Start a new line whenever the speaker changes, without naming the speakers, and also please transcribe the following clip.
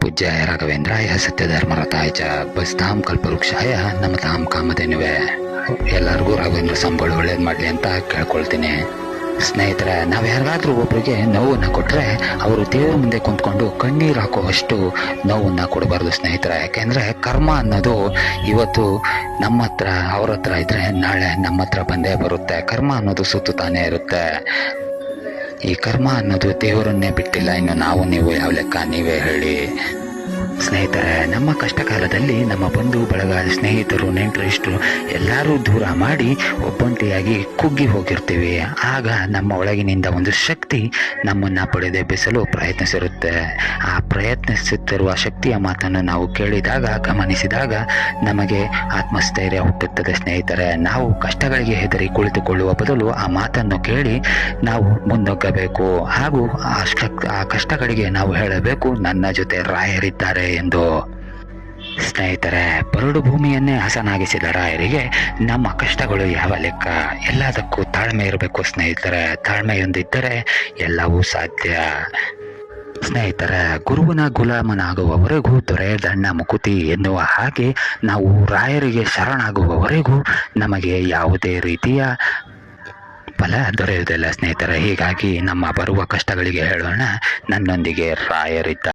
ಪೂಜ್ಯಾಯ ರಾಘವೇಂದ್ರಾಯ ಸತ್ಯಧರ್ಮರಥಾಯ ಬಸ್ತಾಂ ಕಲ್ಪವೃಕ್ಷಾಯ ನಮ್ಮ ತಾಮ್ ಕಾಮಧೇನುವೆ. ಎಲ್ಲರಿಗೂ ರಾಘವೇಂದ್ರ ಸಂಬಳ ಒಳ್ಳೇದು ಮಾಡಲಿ ಅಂತ ಕೇಳ್ಕೊಳ್ತೀನಿ. ಸ್ನೇಹಿತರೆ, ನಾವು ಯಾರಿಗಾದ್ರೂ ಒಬ್ಬರಿಗೆ ನೋವನ್ನು ಕೊಟ್ರೆ, ಅವರು ದೇವ್ರ ಮುಂದೆ ಕುಂತ್ಕೊಂಡು ಕಣ್ಣೀರು ಹಾಕುವಷ್ಟು ನೋವನ್ನು ಕೊಡಬಾರ್ದು ಸ್ನೇಹಿತರೆ. ಯಾಕೆಂದ್ರೆ ಕರ್ಮ ಅನ್ನೋದು ಇವತ್ತು ನಮ್ಮ ಹತ್ರ ಅವ್ರ ಹತ್ರ ಇದ್ರೆ ನಾಳೆ ನಮ್ಮ ಹತ್ರ ಬಂದೇ ಬರುತ್ತೆ. ಕರ್ಮ ಅನ್ನೋದು ಸುತ್ತುತ್ತಾನೆ ಇರುತ್ತೆ. ಈ ಕರ್ಮ ಅನ್ನೋದು ದೇವರನ್ನೇ ಬಿಟ್ಟಿಲ್ಲ. ಇನ್ನು ನಾವು ನೀವು ಯಾವ ಲೆಕ್ಕ ನೀವೇ ಹೇಳಿ. ಸ್ನೇಹಿತರೆ, ನಮ್ಮ ಕಷ್ಟ ಕಾಲದಲ್ಲಿ ನಮ್ಮ ಬಂಧು ಬಳಗ ಸ್ನೇಹಿತರು ನೆಂಟರಿಷ್ಟರು ಎಲ್ಲರೂ ದೂರ ಮಾಡಿ ಒಬ್ಬಂಟಿಯಾಗಿ ಕುಗ್ಗಿ ಹೋಗಿರ್ತೀವಿ. ಆಗ ನಮ್ಮ ಒಳಗಿನಿಂದ ಒಂದು ಶಕ್ತಿ ನಮ್ಮನ್ನು ಪಡೆದೆಬ್ಬಿಸಲು ಪ್ರಯತ್ನಿಸಿರುತ್ತೆ. ಆ ಪ್ರಯತ್ನಿಸುತ್ತಿರುವ ಶಕ್ತಿಯ ಮಾತನ್ನು ನಾವು ಕೇಳಿದಾಗ, ಗಮನಿಸಿದಾಗ ನಮಗೆ ಆತ್ಮಸ್ಥೈರ್ಯ ಹುಟ್ಟುತ್ತದೆ ಸ್ನೇಹಿತರೆ. ನಾವು ಕಷ್ಟಗಳಿಗೆ ಹೆದರಿ ಕುಳಿತುಕೊಳ್ಳುವ ಬದಲು ಆ ಮಾತನ್ನು ಕೇಳಿ ನಾವು ಮುನ್ನುಗ್ಗಬೇಕು. ಹಾಗೂ ಆ ಕಷ್ಟಗಳಿಗೆ ನಾವು ಹೇಳಬೇಕು. ನನ್ನ ಜೊತೆ ರಾಯರಿದ್ದಾರೆ. ಎಂದು ಸ್ನೇಹಿತರೆ ಬರಡು ಭೂಮಿಯನ್ನೇ ಹಸನಾಗಿಸಿದ ರಾಯರಿಗೆ ನಮ್ಮ ಕಷ್ಟಗಳು ಯಾವ ಲೆಕ್ಕ? ಎಲ್ಲದಕ್ಕೂ ತಾಳ್ಮೆ ಇರಬೇಕು ಸ್ನೇಹಿತರೆ. ತಾಳ್ಮೆಯೊಂದಿದ್ದರೆ ಎಲ್ಲವೂ ಸಾಧ್ಯ. ಸ್ನೇಹಿತರೆ, ಗುರುವಿನ ಗುಲಾಮನಾಗುವವರೆಗೂ ದೊರೆಯದಣ್ಣ ಮುಕುತಿ ಎನ್ನುವ ಹಾಗೆ ನಾವು ರಾಯರಿಗೆ ಶರಣಾಗುವವರೆಗೂ ನಮಗೆ ಯಾವುದೇ ರೀತಿಯ ಫಲ ದೊರೆಯುವುದಿಲ್ಲ ಸ್ನೇಹಿತರೆ. ಹೀಗಾಗಿ ನಮ್ಮ ಬರುವ ಕಷ್ಟಗಳಿಗೆ ಹೇಳೋಣ. ನನ್ನೊಂದಿಗೆ ರಾಯರಿದ್ದ